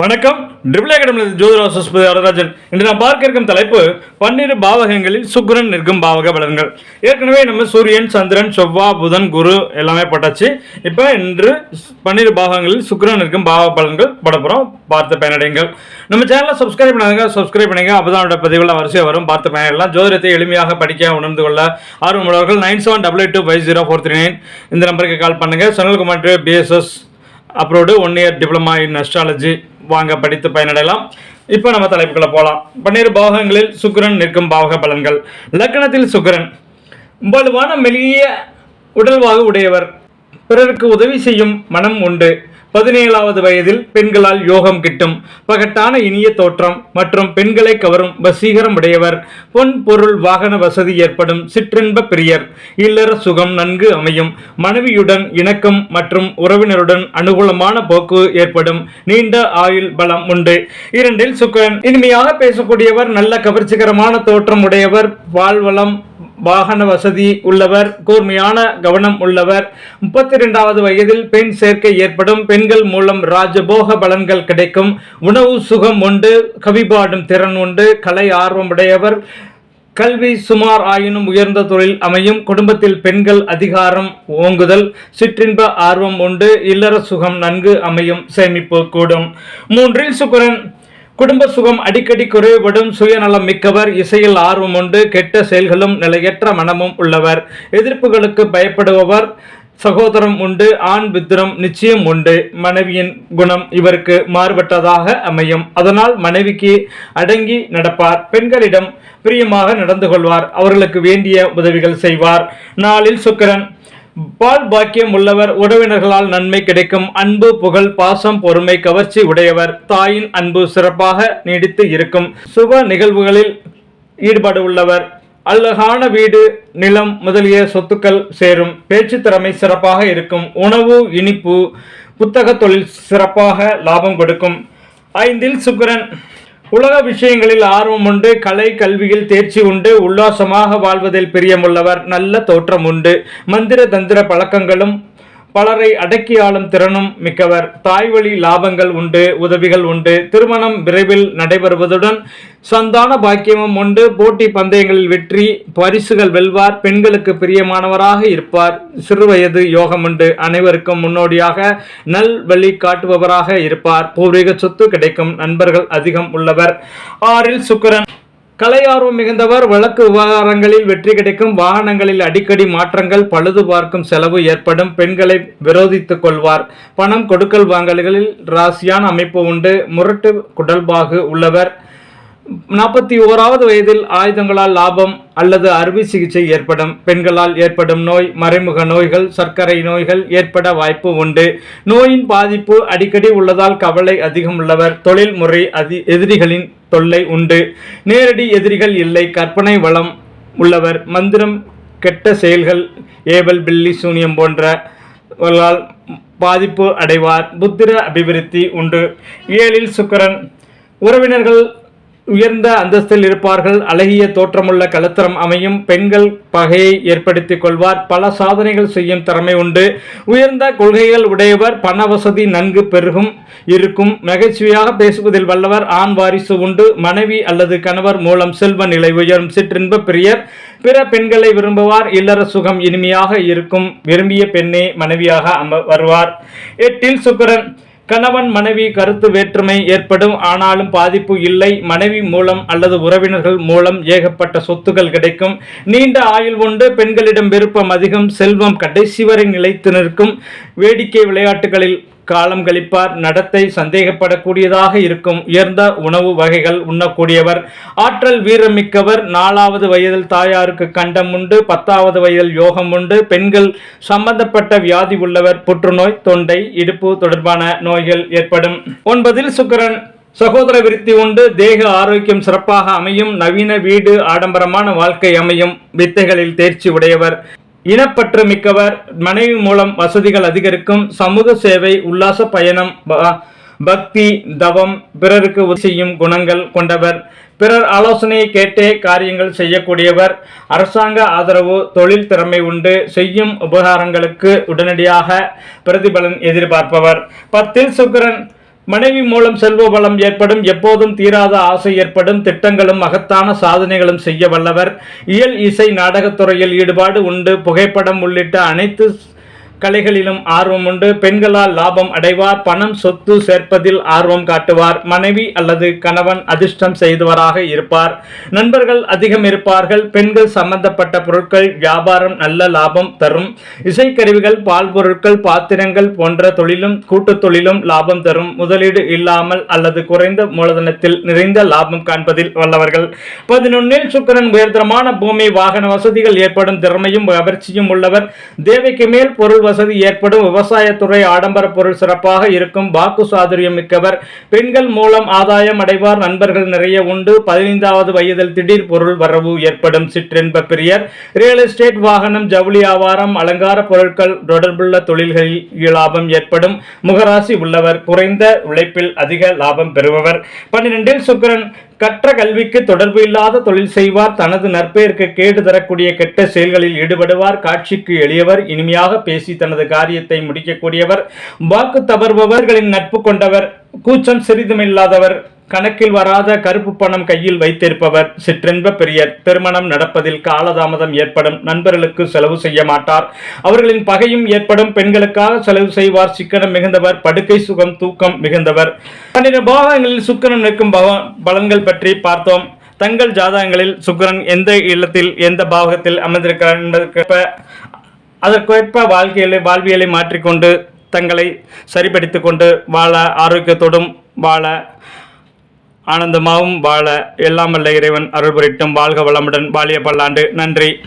வணக்கம். ட்ரிபிள் அகாடமியில் ஜோதிரா சுஸ்பதி வரராஜன் இன்று நான் பார்க்க இருக்கும் தலைப்பு பன்னிரு பாவகங்களில் சுக்கரன் நிற்கும் பாவக பலன்கள். ஏற்கனவே நம்ம சூரியன் சந்திரன் செவ்வா புதன் குரு எல்லாமே பட்டாச்சு. இப்போ இன்று பன்னிரு பாவகங்களில் சுக்கரன் நிற்கும் பாவக பலன்கள் படப்புறம் பார்த்து பயனடைங்கள் நம்ம சேனலை சப்ஸ்கிரைப் பண்ணாங்க சப்ஸ்கிரைப் பண்ணுங்க. அப்பதான் பதிவுகள் வரிசையாக வரும். பார்த்து பயனிடலாம் ஜோதிடத்தை எளிமையாக படிக்க உணர்ந்து கொள்ள ஆர்வமுள்ளவர்கள் nine seven double eight two five zero four three nine இந்த நம்பருக்கு கால் பண்ணுங்கள் Sanalkumar BSS approved one year diploma in astrology வாங்க படித்து பயனடையலாம். இப்போ நம்ம தலைப்புக்குள்ள போகலாம் பன்னிரு பாவகங்களில் சுக்கிரன் நிற்கும் பாவக பலன்கள். லக்கணத்தில் சுக்கிரன் வலுவான மெல்லிய உடல்வாகு உடையவர். பிறருக்கு உதவி செய்யும் மனம் உண்டு. பதினேழாவது வயதில் பெண்களால் யோகம் கிட்டும். பகட்டான இனிய தோற்றம் மற்றும் பெண்களை கவரும் வசீகரம் உடையவர் பொன் பொருள் வாகன வசதி ஏற்படும் சிற்றின்ப பிரியர். இல்லற சுகம் நன்கு அமையும். மனைவியுடன் இணக்கம் மற்றும் உறவினருடன் அனுகூலமான போக்கு ஏற்படும். நீண்ட ஆயுள் பலம் உண்டு. இரண்டில் சுக்கரன். இனிமையாக பேசக்கூடியவர் நல்ல கவர்ச்சிகரமான தோற்றம் உடையவர் வாழ்வளம் வாகன வசதி உள்ளவர் கூர்மையான கவனம் உள்ளவர். முப்பத்தி ரெண்டாவது வயதில் பெண் சேர்க்கை ஏற்படும். பெண்கள் மூலம் ராஜபோக பலன்கள் கிடைக்கும். உணவு சுகம் உண்டு கவிபாடும் திறன் உண்டு கலை ஆர்வம் உடையவர். கல்வி சுமார் ஆயினும் உயர்ந்த தொழில் அமையும். குடும்பத்தில் பெண்கள் அதிகாரம் ஓங்குதல் சிற்றின்ப ஆர்வம் உண்டு இல்லற சுகம் நன்கு அமையும் சேமிப்பு கூடும். மூன்றில் சுக்கரன் குடும்ப சுகம் அடிக்கடி குறைவுபடும் சுயநலம் மிக்கவர் இசையில் ஆர்வம் உண்டு கெட்ட செயல்களும் நிலையற்ற மனமும் உள்ளவர். எதிர்ப்புகளுக்கு பயப்படுபவர் சகோதரம் உண்டு ஆண் வித்ரம் நிச்சயம் உண்டு. மனைவியின் குணம் இவருக்கு மாறுபட்டதாக அமையும். அதனால் மனைவிக்கு அடங்கி நடப்பார். பெண்களிடம் பிரியமாக நடந்து கொள்வார். அவர்களுக்கு வேண்டிய உதவிகள் செய்வார். நாளில் சுக்கிரன் பால் பாக்கியம் உள்ளவர் உறவினர்களால் நன்மை கிடைக்கும். அன்பு புகழ் பாசம் பொறுமை கவர்ச்சி உடையவர். தாயின் அன்பு சிறப்பாக நீடித்து இருக்கும். சுப நிகழ்வுகளில் ஈடுபாடு உள்ளவர். அழகான வீடு நிலம் முதலிய சொத்துக்கள் சேரும். பேச்சு திறமை சிறப்பாக இருக்கும். உணவு இனிப்பு புத்தக தொழில் சிறப்பாக லாபம் கொடுக்கும். ஐந்தில் சுக்கிரன் உலக விஷயங்களில் ஆர்வம் உண்டு கலை கல்வியில் தேர்ச்சி உண்டு உல்லாசமாக வாழ்வதில் பிரியமுள்ளவர் நல்ல தோற்றம் உண்டு. மந்திர தந்திர பழக்கங்களும் பலரை அடக்கி ஆளும் திறனும் மிக்கவர். தாய்வழி லாபங்கள் உண்டு உதவிகள் உண்டு. திருமணம் விரைவில் நடைபெறுவதுடன் சந்தான பாக்கியமும் உண்டு. போட்டி பந்தயங்களில் வெற்றி பரிசுகள் வெல்வார். பெண்களுக்கு பிரியமானவராக இருப்பார். சிறுவயது யோகம் உண்டு. அனைவருக்கும் முன்னோடியாக நல் வழி காட்டுபவராக இருப்பார். பூர்வீக சொத்து கிடைக்கும். நண்பர்கள் அதிகம் உள்ளவர். ஆறில் சுக்கிரன். கலை ஆர்வம் மிகுந்தவர் வழக்கு விவகாரங்களில் வெற்றி கிடைக்கும். வாகனங்களில் அடிக்கடி மாற்றங்கள் பழுது பார்க்கும் செலவு ஏற்படும். பெண்களை விரோதித்துக் கொள்வார். பணம் கொடுக்கல் வாங்கல்களில் ராசியான அமைப்பு உண்டு. முரட்டு குடல்பாகு உள்ளவர். நாற்பத்தி ஓராவது வயதில் ஆயுதங்களால் லாபம் அல்லது அறுவை சிகிச்சை ஏற்படும். பெண்களால் ஏற்படும் நோய் மறைமுக நோய்கள் சர்க்கரை நோய்கள் ஏற்பட வாய்ப்பு உண்டு. நோயின் பாதிப்பு அடிக்கடி உள்ளதால் கவலை அதிகம் உள்ளவர். தொழில் முறை அதி எதிரிகளின் தொல்லை உண்டு. நேரடி எதிரிகள் இல்லை. கற்பனை வளம் உள்ளவர். மந்திரம் கெட்ட செயல்கள் ஏவல் பில்லி சூனியம் போன்றவர்களால் பாதிப்பு அடைவார். புத்திர அபிவிருத்தி உண்டு. ஏழில் சுக்கரன். உறவினர்கள் உயர்ந்த அந்தஸ்தில் இருப்பார்கள். அழகிய தோற்றமுள்ள கலத்திரம் அமையும். பெண்கள் பகையை ஏற்படுத்திக் கொள்வார். பல சாதனைகள் செய்யும் திறமை உண்டு. உயர்ந்த கொள்கைகள் உடையவர். பண வசதி நன்கு பெருகும் இருக்கும். நகைச்சுவையாக பேசுவதில் வல்லவர். ஆண் வாரிசு உண்டு. மனைவி அல்லது கணவர் மூலம் செல்வ நிலை உயரும். சிற்றின்ப பிரியர். பிற பெண்களை விரும்புவார். இல்லற சுகம் இனிமையாக இருக்கும். விரும்பிய பெண்ணே மனைவியாக அம வருவார். எட்டில் சுக்கிரன். கணவன் மனைவி கருத்து வேற்றுமை ஏற்படும். ஆனாலும் பாதிப்பு இல்லை. மனைவி மூலம் அல்லது உறவினர்கள் மூலம் ஏகப்பட்ட சொத்துகள் கிடைக்கும். நீண்ட ஆயுள் உண்டு. பெண்களிடம் விருப்பம் அதிகம். செல்வம் கடைசி வரை நிலைத்து நிற்கும். வேடிக்கை விளையாட்டுகளில் காலம் கழிப்பார். நடத்தை சந்தேகப்படக்கூடியதாக இருக்கும். உயர்ந்த உணவு வகைகள் உண்ணக்கூடியவர். ஆற்றல் வீரமிக்கவர். நாலாவது வயதில் தாயாருக்கு கண்டம் உண்டு. பத்தாவது வயதில் யோகம் உண்டு. பெண்கள் சம்பந்தப்பட்ட வியாதி உள்ளவர். புற்றுநோய் தொண்டை இடுப்பு தொடர்பான நோய்கள் ஏற்படும். ஒன்பதில் சுக்கரன். சகோதர விருத்தி உண்டு. தேக ஆரோக்கியம் சிறப்பாக அமையும். நவீன வீடு ஆடம்பரமான வாழ்க்கை அமையும். வித்தைகளில் தேர்ச்சி உடையவர். இனப்பற்று மிக்கவர் மனைவி மூலம் வசதிகள் அதிகரிக்கும் சமூக சேவை உல்லாச பயணம் ப- பக்தி தவம் பிறருக்கு செய்யும் குணங்கள் கொண்டவர். பிறர் ஆலோசனையை கேட்டே காரியங்கள் செய்யக்கூடியவர். அரசாங்க ஆதரவு தொழில் திறமை உண்டு. செய்யும் உபகாரங்களுக்கு உடனடியாக பிரதிபலன் எதிர்பார்ப்பவர். பத்தில் சுக்கரன் மனைவி மூலம் செல்வ வளம் ஏற்படும் எப்போதும் தீராத ஆசை ஏற்படும் திட்டங்களும் மகத்தான சாதனைகளும் செய்ய வல்லவர். இயல் இசை நாடகத்துறையில் ஈடுபாடு உண்டு. புகைப்படம் உள்ளிட்ட அனைத்து கலைகளிலும் ஆர்வம் உண்டு. பெண்களால் லாபம் அடைவார். பணம் சொத்து சேர்ப்பதில் ஆர்வம் காட்டுவார். மனைவி அல்லது கணவன் அதிர்ஷ்டம் செய்தவராக இருப்பார். நண்பர்கள் அதிகம் இருப்பார்கள். பெண்கள் சம்பந்தப்பட்ட பொருட்கள் வியாபாரம் நல்ல லாபம் தரும். இசைக்கருவிகள் பால் பொருட்கள் பாத்திரங்கள் போன்ற தொழிலும் கூட்டுத் தொழிலும் லாபம் தரும். முதலீடு இல்லாமல் அல்லது குறைந்த மூலதனத்தில் நிறைந்த லாபம் காண்பதில் வல்லவர்கள். பதினொன்னில் சுக்கரன் உயர்தரமான பூமி வாகன வசதிகள் ஏற்படும் திறமையும் கவர்ச்சியும் உள்ளவர். தேவைக்கு மேல் பொருள் வசதி ஏற்படும் விவசாயத்துறை ஆடம்பர பொருள் சிறப்பாக இருக்கும் வாக்கு சாதுரியம் மிக்கவர். பெண்கள் மூலம் ஆதாயம் அடைவார் நண்பர்கள் நிறைய உண்டு. பதினைந்தாவது வயதில் திடீர் பொருள் வரவு ஏற்படும் சிற்றென்ப பிரியர். ரியல் எஸ்டேட் வாகனம் ஜவுளி வியாபாரம் அலங்கார பொருட்கள் தொடர்புள்ள தொழில்களில் லாபம் ஏற்படும். முகராசி உள்ளவர் குறைந்த உழைப்பில் அதிக லாபம் பெறுபவர். பன்னிரெண்டில் சுக்கரன் கற்ற கல்விக்கு தொடர்பு இல்லாத தொழில் செய்வார். தனது நற்பெயருக்கு கேடு தரக்கூடிய கெட்ட செயல்களில் ஈடுபடுவார். காட்சிக்கு எளியவர் இனிமையாக பேசி தனது காரியத்தை முடிக்கக்கூடியவர். வாக்கு தவறுபவர்களின் நட்பு கொண்டவர். கூச்சம் சிறிதுமில்லாதவர் கணக்கில் வராத கருப்பு பணம் கையில் வைத்திருப்பவர் சிற்றென்ப பெரியர். திருமணம் நடப்பதில் காலதாமதம் ஏற்படும். நண்பர்களுக்கு செலவு செய்ய மாட்டார். அவர்களின் பகையும் ஏற்படும். பெண்களுக்காக செலவு செய்வார். சிக்கனம் மிகுந்தவர். படுக்கை சுகம் தூக்கம் மிகுந்தவர். பன்னிரண்டு பாகங்களில் சுக்கரம் நிற்கும் பலன்கள் பற்றி பார்த்தோம். தங்கள் ஜாதகங்களில் சுக்கிரன் எந்த இல்லத்தில் எந்த பாகத்தில் அமைந்திருக்கிறார் என்பதற்கேற்ப அதற்கேற்ப வாழ்க்கையிலே வாழ்வியலை மாற்றிக்கொண்டு தங்களை சரிபடுத்திக் கொண்டு வாழ ஆரோக்கியத்தோடும் வாழ ஆனந்தமாகவும் வாழ எல்லாம் வல்ல இறைவன் அருள் புரிட்டும் வாழ்க வளமுடன். வாழிய பல்லாண்டு. நன்றி.